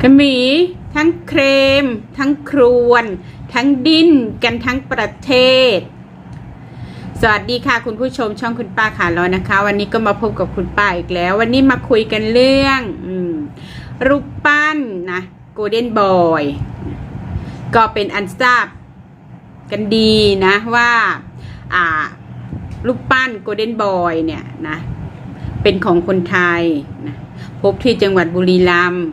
ขมีทั้งเครม ทั้งครวน ทั้งดิ้นกันทั้งประเทศ สวัสดีค่ะคุณผู้ชมช่องคุณป้าขาล้อนะคะ วันนี้ก็มาพบกับคุณป้าอีกแล้ว วันนี้มาคุยกันเรื่องอรูปปั้นนะโกลเด้นบอยก็เป็นอันทราบกันดีนะว่าอ่ารูปปั้นโกลเด้นบอยเนี่ยนะเป็นของคนไทยนะพบที่จังหวัดบุรีรัมย์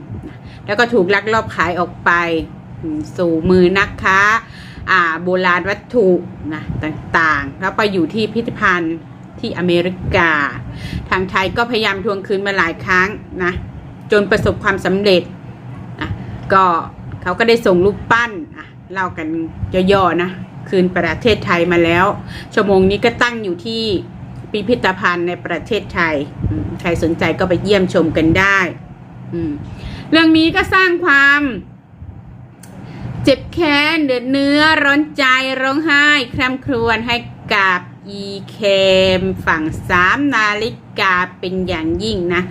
แล้วก็ถูกลักลอบขายออกไป สู่มือนักค้าอ่าโบราณวัตถุนะต่างๆ แล้วไปอยู่ที่พิพิธภัณฑ์ที่อเมริกา ทางไทยก็พยายามทวงคืนมาหลายครั้งนะจนประสบความสำเร็จนะก็เขาก็ได้ส่งรูปปั้นอะเล่ากันย่อๆนะคืนประเทศไทยมาแล้ว ชั่วโมงนี้ก็ตั้งอยู่ที่พิพิธภัณฑ์ในประเทศไทย ใครสนใจก็ไปเยี่ยมชมกันได้อืม เรื่องนี้ก็สร้างความเจ็บแค้นเดือดเนื้อร้อนใจร้องไห้คร่ำครวญให้กับอีเคมฝั่งสามนาฬิกาเป็นอย่างยิ่งนะ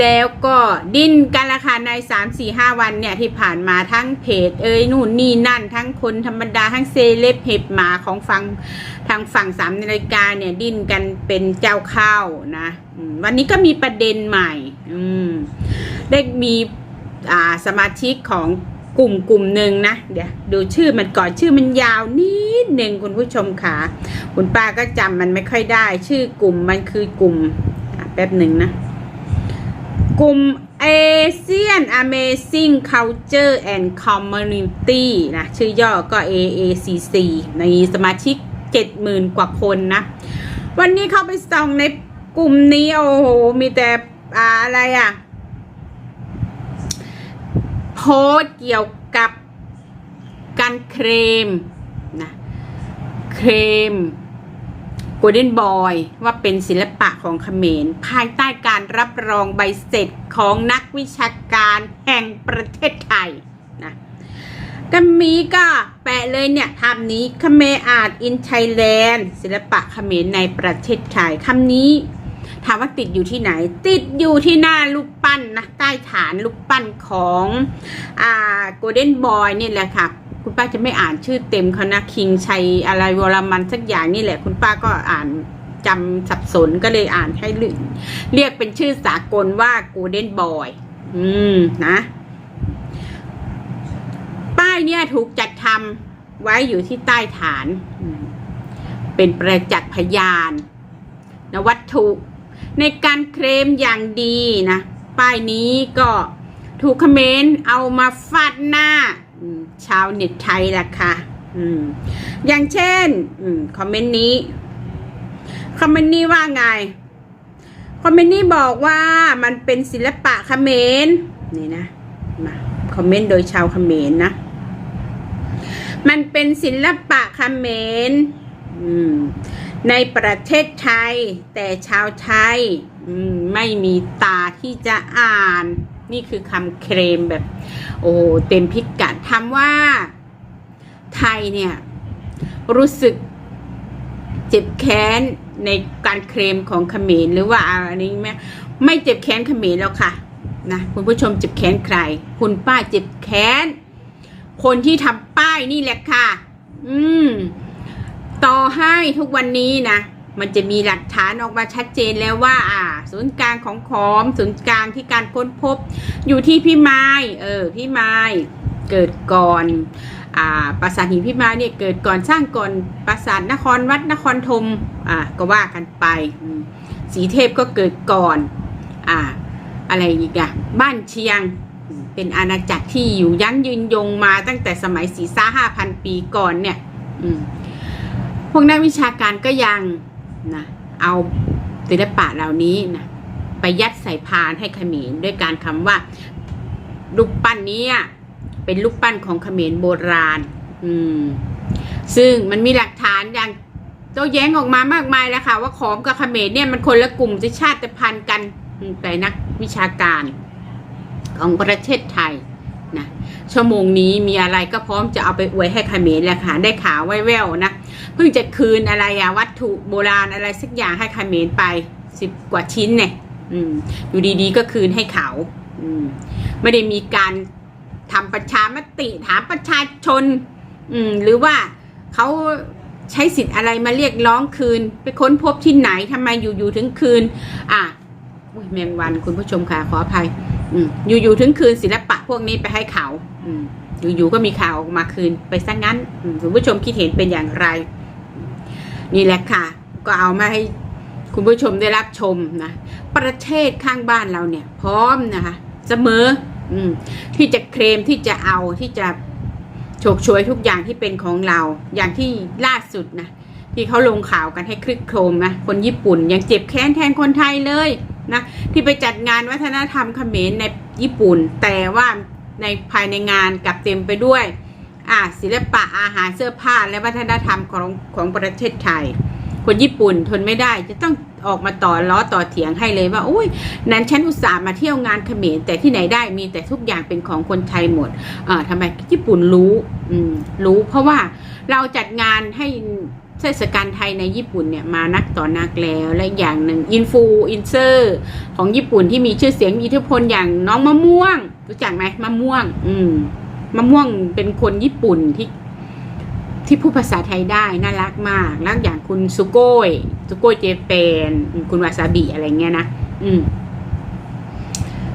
แล้วก็ดิ้นกันละค่ะในสามสี่ห้าวันเนี่ยที่ผ่านมาทั้งเพจเอ้ยนู่นนี่นั่น ทั้งคนธรรมดาทั้งเซเลบเห็บหมาของฝั่งทางฝั่งสามนาฬิกาเนี่ยดิ้นกันเป็นเจ้าข้าวนะ วันนี้ก็มีประเด็นใหม่ อืม ได้มีสมาชิกของกลุ่มกลุ่มหนึ่งนะ เดี๋ยวดูชื่อมันก่อนชื่อมันยาวนิดหนึ่งคุณผู้ชมค่ะคุณป้าก็จำมันไม่ค่อยได้ ชื่อกลุ่มมันคือกลุ่มแป๊บหนึ่งนะ กลุ่ม Asian Amazing Culture and Community นะ ชื่อย่อก็ AACC ในสมาชิก 70,000 กว่าคนนะ วันนี้เข้าไปส่องในกลุ่มนี้ โอ้โห มีแต่อะไรอะ โพสเกี่ยวกับการเคลมนะเคลมโกลเด้นบอยว่าเป็นศิลปะของเขมร ภายใต้การรับรองใบเสร็จของนักวิชาการแห่งประเทศไทยนะก็มีก็แปะเลยเนี่ยคำนี้คเมรอาร์ตอินไทยแลนด์ศิลปะเขมรในประเทศไทยคำนี้ ถามว่าติดอยู่ที่ไหน ติดอยู่ที่หน้ารูปปั้นนะใต้ฐานรูปปั้นของอ่าโกลเด้นบอยนี่แหละค่ะคุณป้าจะไม่อ่านชื่อเต็มเขานะคิงชัยอะไรวรมันสักอย่างนี่แหละ คุณป้าก็อ่านจำสับสนก็เลยอ่านให้ลืมเรียกเป็นชื่อสากลว่าโกลเด้นบอยอืมนะป้ายเนี่ยถูกจัดทำไว้อยู่ที่ใต้ฐาน เป็นประจักษ์พยานนวัตถุ ในการเคลมอย่างดีนะป้ายนี้ก็ถูกคอมเขมนต์เอามาฟาดหน้าชาวเน็ตไทยล่ะค่ะอย่างเช่นคอมเมนต์นี้คอมเมนต์นี้ว่าไงคอมเมนต์นี้บอกว่ามันเป็นศิลปะเขมรนี่นะมาคอมเมนต์โดยชาวเขมรนะ มันเป็นศิลปะเขมรอืม ในประเทศไทย แต่ชาวไทยไม่มีตาที่จะอ่าน นี่คือคำเคลมแบบ โอ้เต็มพิกัดทำว่า ไทยเนี่ย รู้สึกเจ็บแค้นในการเคลมของเขมรหรือว่าอันนี้ไม่ไม่เจ็บแค้นเขมรแล้วค่ะนะคุณผู้ชมเจ็บแค้นใคร คุณป้าเจ็บแค้น คนที่ทำป้ายนี่แหละค่ะ อืม ต่อให้ทุกวันนี้นะมันจะมีหลักฐานออกมาชัดเจนแล้วว่า อ่า ศูนย์กลางของขอม ศูนย์กลางที่การค้นพบ อยู่ที่พี่ไม้เออพี่ไม้เกิดก่อนอ่าปราสาทหินพี่ไม้เนี่ยเกิดก่อนสร้างก่อนปราสาทนครวัดนครธมอ่าก็ว่ากันไปสีเทพก็เกิดก่อนอ่าอะไรอีกอะบ้านเชียงเป็นอาณาจักรที่อยู่ยั้งยืนยงมาตั้งแต่สมัยสีซ่าห้าพันปีก่อนเนี่ย อืม วกนักวิชาการก็ยังนะเอาศิลปะเหล่านี้นะไปยัดใส่พานให้เขมรด้วยการคำว่ารูปปั้นนี้อะเป็นรูปปั้นของเขมรโบราณ อืม ซึ่งมันมีหลักฐานอย่างโต้แย้งออกมามากมายแล้วค่ะ ว่าขอมกับเขมรเนี่ยมันคนละกลุ่มชาติพันธุ์กันแต่นักวิชาการของประเทศไทยนะชั่วโมงนี้มีอะไรก็พร้อมจะเอาไปอวยให้เขมรแหละค่ะ ได้ข่าวแว่วๆนะ เพิ่งจะคืนอะไรอะวัตถุโบราณอะไรสักอย่างให้คาเมรไปสิบกว่าชิ้นเนี่ยอืมอยู่ดีๆก็คืนให้เขาอืมไม่ได้มีการทำประชามติถามประชาชนอืมหรือว่าเขาใช้สิทธิ์อะไรมาเรียกร้องคืน ไปค้นพบที่ไหนทำไมอยู่ๆถึงคืน อะอุ้ยแมงวันคุณผู้ชมค่ะขออภัยอืมอยู่ๆถึงคืนศิลปะพวกนี้ไปให้เขาอืมอยู่ๆก็มีข่าวออกมาคืนไปซะงั้น คุณผู้ชมคิดเห็นเป็นอย่างไร นี่แหละค่ะ ก็เอามาให้คุณผู้ชมได้รับชมนะประเทศข้างบ้านเราเนี่ย พร้อมนะคะ เสมออืมที่จะเคลมที่จะเอาที่จะโฉกฉวยทุกอย่างที่เป็นของเรา อย่างที่ล่าสุดนะที่เขาลงข่าวกันให้คลึกโครมนะคนญี่ปุ่นยังเจ็บแค้นแทนคนไทยเลยนะที่ไปจัดงานวัฒนธรรมเขมรในญี่ปุ่น แต่ว่าในภายในงานกลับเต็มไปด้วย อ่าศิลปะอาหารเสื้อผ้าและวัฒนธรรมของของประเทศไทย คนญี่ปุ่นทนไม่ได้จะต้องออกมาต่อล้อต่อเถียงให้เลยว่าอุ้ยนั้นฉันอุตส่าห์มาเที่ยวงานเขมรแต่ที่ไหนได้มีแต่ทุกอย่างเป็นของคนไทยหมดอ่าทำไมญี่ปุ่นรู้อืมรู้เพราะว่าเราจัดงานให้เทศกาลไทยในญี่ปุ่นเนี่ยมานักต่อนักแล้วและอย่างหนึ่งอินฟูอินเซอร์ของญี่ปุ่นที่มีชื่อเสียงมีอิทธิพลอย่างน้องมะม่วง รู้จักไหมมะม่วง อืม มะม่วงเป็นคนญี่ปุ่นที่ที่พูดภาษาไทยได้น่ารักมากแล้วอย่างคุณซุโกยซุโกยเจแปนคุณวาซาบิอะไรเงี้ยนะ อืม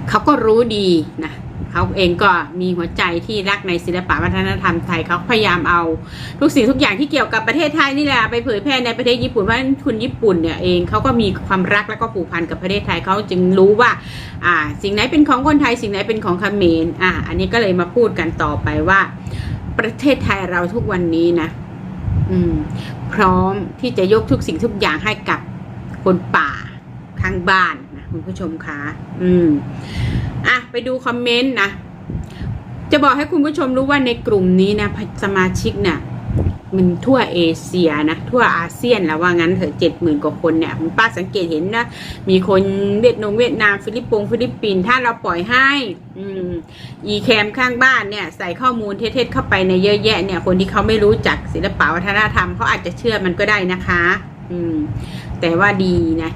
เขาก็รู้ดีนะเขาเองก็มีหัวใจที่รักในศิลปะวัฒนธรรมไทยเขาพยายามเอาทุกสิ่งทุกอย่างที่เกี่ยวกับประเทศไทยนี่แหละไปเผยแพร่ในประเทศญี่ปุ่นว่าคุณญี่ปุ่นเนี่ยเองเขาก็มีความรักแล้วก็ผูกพันกับประเทศไทยเขาจึงรู้ว่าอ่า สิ่งไหนเป็นของคนไทยสิ่งไหนเป็นของเขมรอ่าอันนี้ก็เลยมาพูดกันต่อไปว่า ประเทศไทยเราทุกวันนี้นะ อืม พร้อมที่จะยกทุกสิ่งทุกอย่างให้กับคนป่าข้างบ้าน คุณผู้ชมคะอืมอะไปดูคอมเมนต์นะ จะบอกให้คุณผู้ชมรู้ว่าในกลุ่มนี้นะสมาชิกเนี่ยมันทั่วเอเชียนะ ทั่วอาเซียนแล้วว่างั้นเถอะเจ็ดหมื่นกว่าคนเนี่ยป้าสังเกตเห็นนะ มีคนเวียดนามเวียดนามฟิลิปปงฟิลิปปินส์ถ้าเราปล่อยให้อืมอีแคมข้างบ้านเนี่ย ใส่ข้อมูลเท็จๆเข้าไปในเยอะแยะเนี่ย คนที่เขาไม่รู้จักศิลปะวัฒนธรรมเขาอาจจะเชื่อมันก็ได้นะคะ อืม แต่ว่าดีนะ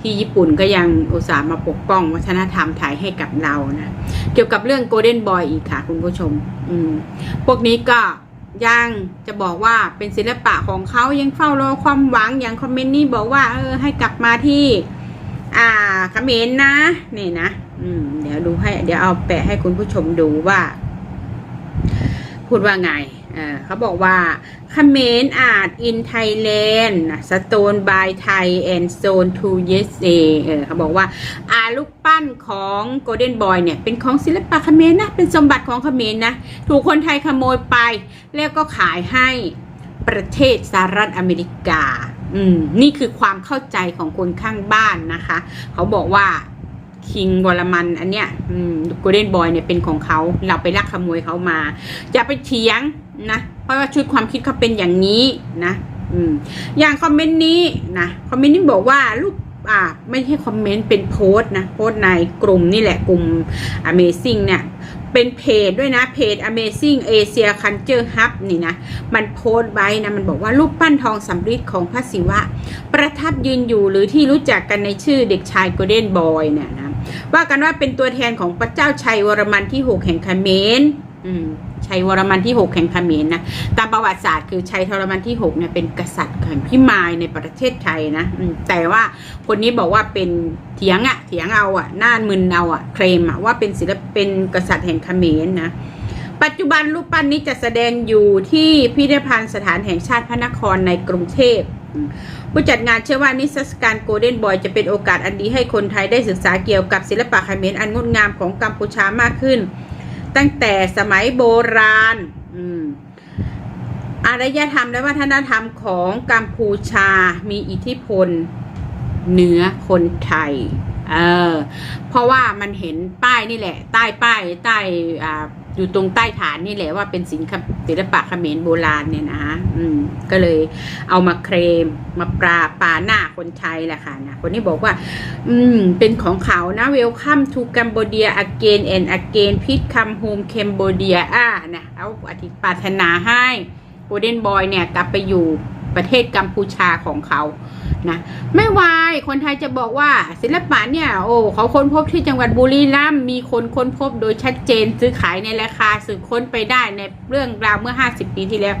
ที่ญี่ปุ่นก็ยังอุตส่าห์มาปกป้องวัฒนธรรมไทยให้กับเรานะเกี่ยวกับเรื่องโกลเด้นบอยอีกค่ะคุณผู้ชม อืมพวกนี้ก็ยังจะบอกว่าเป็นศิลปะของเขายังเฝ้ารอความหวังอย่างคอมเมนต์นี้บอกว่าเออให้กลับมาที่ อ่าเขมรนะ นี่นะ อืม เดี๋ยวดูให้ เดี๋ยวเอาแปะให้คุณผู้ชมดูว่า พูดว่าไงเเขาบอกว่าเขมรอาร์ตอินไทยแลนด์สโตนบายไทยแอนด์โซนทูเยสเอเออเขาบอกว่าอาลูกปั้นของโกลเด้นบอยเนี่ยเป็นของศิลปะเขมรนะ เป็นสมบัติของเขมรนะ ถูกคนไทยขโมยไป แล้วก็ขายให้ประเทศสหรัฐอเมริกา อืม นี่คือความเข้าใจของคนข้างบ้านนะคะ เขาบอกว่า คิงวรมันอันเนี้ยโกลเด้นบอยเนี่ยเป็นของเขาเราไปลักขโมยเขามาอย่าไปเถียงนะเพราะว่าชุดความคิดเขาเป็นอย่างนี้นะอือย่างคอมเมนต์นี้นะคอมเมนต์นี้บอกว่ารูปอ่าไม่ใช่คอมเมนต์เป็นโพสต์นะโพสต์ในกลุ่มนี่แหละกลุ่ม Amazing เนี่ยเป็นเพจด้วยนะเพจ Amazing Asia Culture Hub นี่นะมันโพสต์ไว้นะมันบอกว่ารูปปั้นทองสำริดของพระศิวะ ประทับยืนอยู่หรือที่รู้จักกันในชื่อเด็กชายโกลเด้นบอยเนี่ยนะ ว่ากันว่าเป็นตัวแทนของพระเจ้าชัยวรมันที่6แห่งคาเมรอืมชัยวรมันที่ 6 แห่งคาเมรนะตามประวัติศาสตร์คือชัยทรมันที่6เนี่ยเป็นกษัตริย์แห่งพิมายในประเทศไทยนะแต่ว่าคนนี้บอกว่าเป็นเถียงอะเถียงเอาอะหน้ามึนเอาอะเคลมอะว่าเป็นศิลปเป็นกษัตริย์แห่งคาเมรนะปัจจุบันรูปปั้นนี้จะแสดงอยู่ที่พิพิธภัณฑ์สถานแห่งชาติพระนครในกรุงเทพ ผู้จัดงานเชื่อว่านิทรรศการโกลเด้นบอยจะเป็นโอกาสอันดีให้คนไทยได้ศึกษาเกี่ยวกับศิลปะเขมรอันงดงามของกัมพูชามากขึ้น ตั้งแต่สมัยโบราณอืมอารยธรรมและวัฒนธรรมของกัมพูชามีอิทธิพลเหนือคนไทย เออ เพราะว่ามันเห็นป้ายนี่แหละ ใต้ป้ายใต้อ่า อยู่ตรงใต้ฐานนี่แหละว่าเป็นศิลปศิลปะเขมรโบราณเนี่ยนะอืม ก็เลยเอามาเคลมมาปราปาหน้าคนไทยแหละค่ะนะคนนี้บอกว่า อืม เป็นของเขานะ Welcome to Cambodia again and again Please come home Cambodia อ่านะเอาอธิปรารถนาให้โกลเด้นบอยเนี่ยกลับไปอยู่ ประเทศกัมพูชาของเขานะไม่วายคนไทยจะบอกว่าศิลปะเนี่ยโอ้เขาค้นพบที่จังหวัดบุรีรัมย์มีคนค้นพบโดยชัดเจนซื้อขายในราคาสืบค้นไปได้ในเรื่องราวเมื่อ 50 ปีที่แล้ว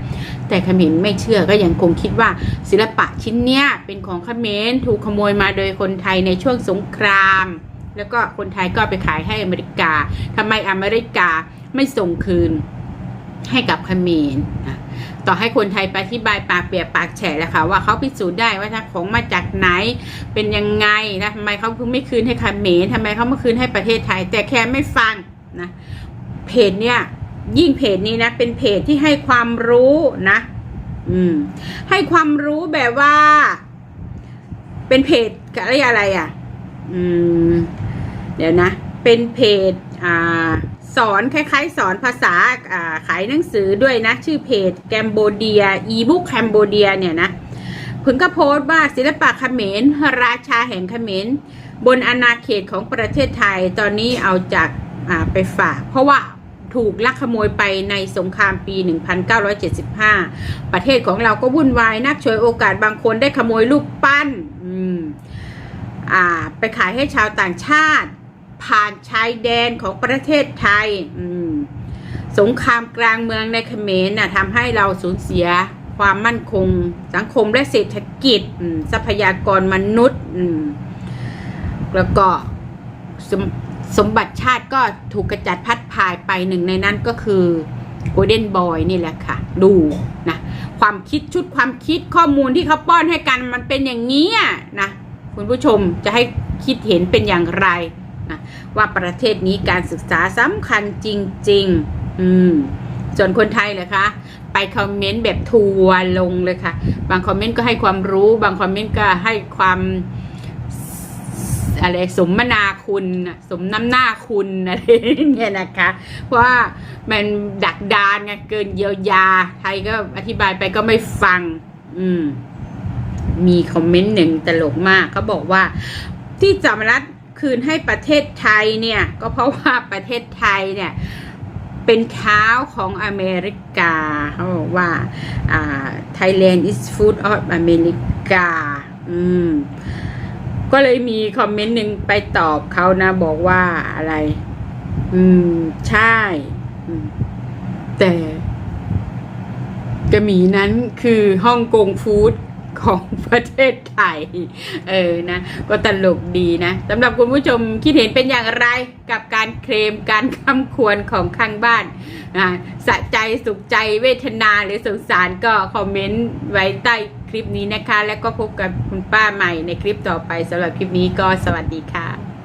แต่ขมรไม่เชื่อก็ยังคงคิดว่า ศิลปะชิ้นเนี้ยเป็นของขมรถูกขโมยมาโดยคนไทยในช่วงสงคราม แล้วก็คนไทยก็ไปขายให้อเมริกาทำไมอเมริกาไม่ส่งคืนให้กับขมรนะ ต่อให้คนไทยไปอธิบายปากเปียกปากแฉแล้วค่ะว่าเขาพิสูจน์ได้ว่าถ้าของมาจากไหนเป็นยังไงนะทำไมเขาเพิ่งไม่คืนให้เมรทำไมเขาไม่คืนให้ประเทศไทย แต่แค่ไม่ฟังนะเพจเนี่ยยิ่งเพจนี้นะ เป็นเพจที่ให้ความรู้นะ อืม ให้ความรู้แบบว่า เป็นเพจอะไรอะไรอะ อืม เดี๋ยวนะ เป็นเพจ อ่า สอนคล้ายๆ สอนภาษาขายหนังสือด้วยนะ ชื่อเพจแกมโบเดียอีบุ๊กแคมโบเดียเนี่ยนะเพิ่งก็โพสต์ว่าศิลปะเขมรราชาแห่งเขมรบนอาณาเขตของประเทศไทยตอนนี้เอาจากาไปฝาก เพราะว่าถูกลักขโมยไปในสงครามปี 1975 ประเทศของเราก็วุ่นวายนักช่วยโอกาสบางคนได้ขโมยรูปปั้นไปขายให้ชาวต่างชาติ ผ่านชายแดนของประเทศไทยสงครามกลางเมืองในเขมรน่ะทำให้เราสูญเสียความมั่นคง สังคมและเศรษฐกิจทรัพยากรมนุษย์แล้วก็สมสมบัติชาติก็ถูกกระจัดพัดพายไปหนึ่งในนั้นก็คือโกลเด้นบอยนี่แหละค่ะ ดูนะความคิดชุดความคิดข้อมูลที่เขาป้อนให้กันมันเป็นอย่างนี้นะคุณผู้ชมจะให้คิดเห็นเป็นอย่างไร นะว่าประเทศนี้การศึกษาสำคัญจริง ๆ อืม ส่วนคนไทยเหรอคะ ไปคอมเมนต์แบบทัวลงเลยค่ะ บางคอมเมนต์ก็ให้ความรู้ บางคอมเมนต์ก็ให้ความอะไรสมนาคุณ สมน้ำหน้าคุณอะไรเนี่ยนะคะ เพราะว่ามันดักดานไงเกินเยียวยา ไทยก็อธิบายไปก็ไม่ฟัง อืม มีคอมเมนต์หนึ่งตลกมากเขาบอกว่าที่สหรัฐ คืนให้ประเทศไทยเนี่ย ก็เพราะว่าประเทศไทยเนี่ย เป็นเท้าของอเมริกาเขาบอกว่าอ่า Thailand is food of America อืมก็เลยมีคอมเมนต์หนึ่งไปตอบเขานะ บอกว่าอะไร อืม ใช่แต่กระหมีนั้นคือฮ่องกงฟู้ด ของประเทศไทย เออนะ ก็ตลกดีนะสำหรับคุณผู้ชมคิดเห็นเป็นอย่างไรกับการเคลมการคำควรของข้างบ้านนะสะใจสุขใจเวทนาหรือสงสารก็คอมเมนต์ไว้ใต้คลิปนี้นะคะ แล้วก็พบกับคุณป้าใหม่ในคลิปต่อไปสำหรับคลิปนี้ก็สวัสดีค่ะ